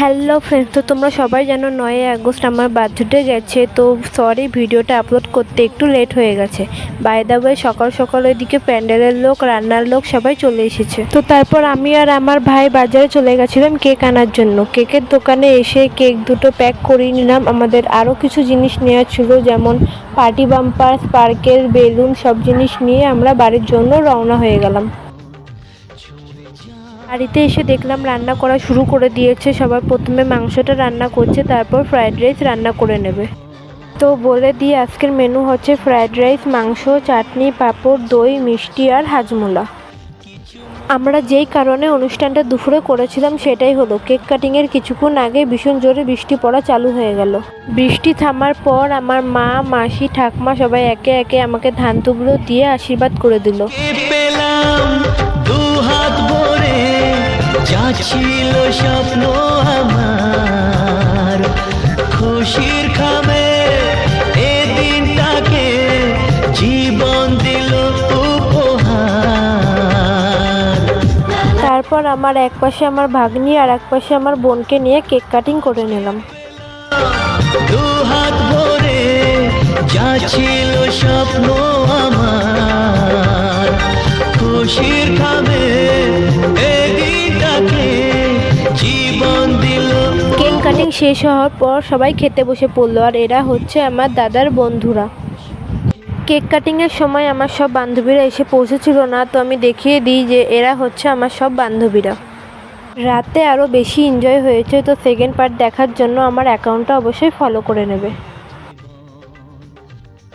Hello friends তো তোমরা সবাই জানো নয় আগস্ট আমার বার্থডে গেছে, তো সরি ভিডিওটা আপলোড করতে একটু লেট হয়ে গেছে। বাই দা ওয়ে সকাল সকাল ওইদিকে প্যান্ডেলের লোক, রান্নার লোক সবাই চলে এসেছে। তো তারপর আমি আর আমার ভাই বাজারে চলে গেছিলাম কেক আনার জন্য। কেকের দোকানে এসে কেক দুটো প্যাক করিয়ে নিলাম। আমাদের আরও কিছু জিনিস নেওয়া ছিল, যেমন পার্টি বাম্পার স্পার্কেল বেলুন সব জিনিস নিয়ে আমরা বাড়ির জন্য রওনা হয়ে গেলাম। বাড়িতে এসে দেখলাম রান্না করা শুরু করে দিয়েছে। সবার প্রথমে মাংসটা রান্না করছে, তারপর ফ্রাইড রাইস রান্না করে নেবে। তো বলে দিই, আজকের মেনু হচ্ছে ফ্রাইড রাইস মাংস, চাটনি, পাঁপড়, দই, মিষ্টি আর হাজমোলা। আমরা যেই কারণে অনুষ্ঠানটা দুপুরে করেছিলাম সেটাই হলো, কেক কাটিংয়ের কিছুক্ষণ আগে ভীষণ জোরে বৃষ্টি পড়া চালু হয়ে গেল। বৃষ্টি থামার পর আমার মা, মাসি, ঠাকমা সবাই একে একে আমাকে ধান তুবলো দিয়ে আশীর্বাদ করে দিল। যা ছিল স্বপ্ন আমার। খুশির খাবে এ দিনটাকে জীবন দিল উপহার। তারপর আমার এক পাশে আমার ভাগ্নি আর এক পাশে আমার বোনকে নিয়ে কেক কাটিং করে নিলাম। দু হাত ভরে যা ছিল স্বপ্ন কাটিং শেষ হওয়ার পর সবাই খেতে বসে পড়ল, আর এরা হচ্ছে আমার দাদার বন্ধুরা। কেক কাটিংয়ের সময় আমার সব বান্ধবীরা এসে পৌঁছেছিল না, তো আমি দেখিয়ে দিই যে এরা হচ্ছে আমার সব বান্ধবীরা। রাতে আরও বেশি এনজয় হয়েছে, তো সেকেন্ড পার্ট দেখার জন্য আমার অ্যাকাউন্টটা অবশ্যই ফলো করে নেবে।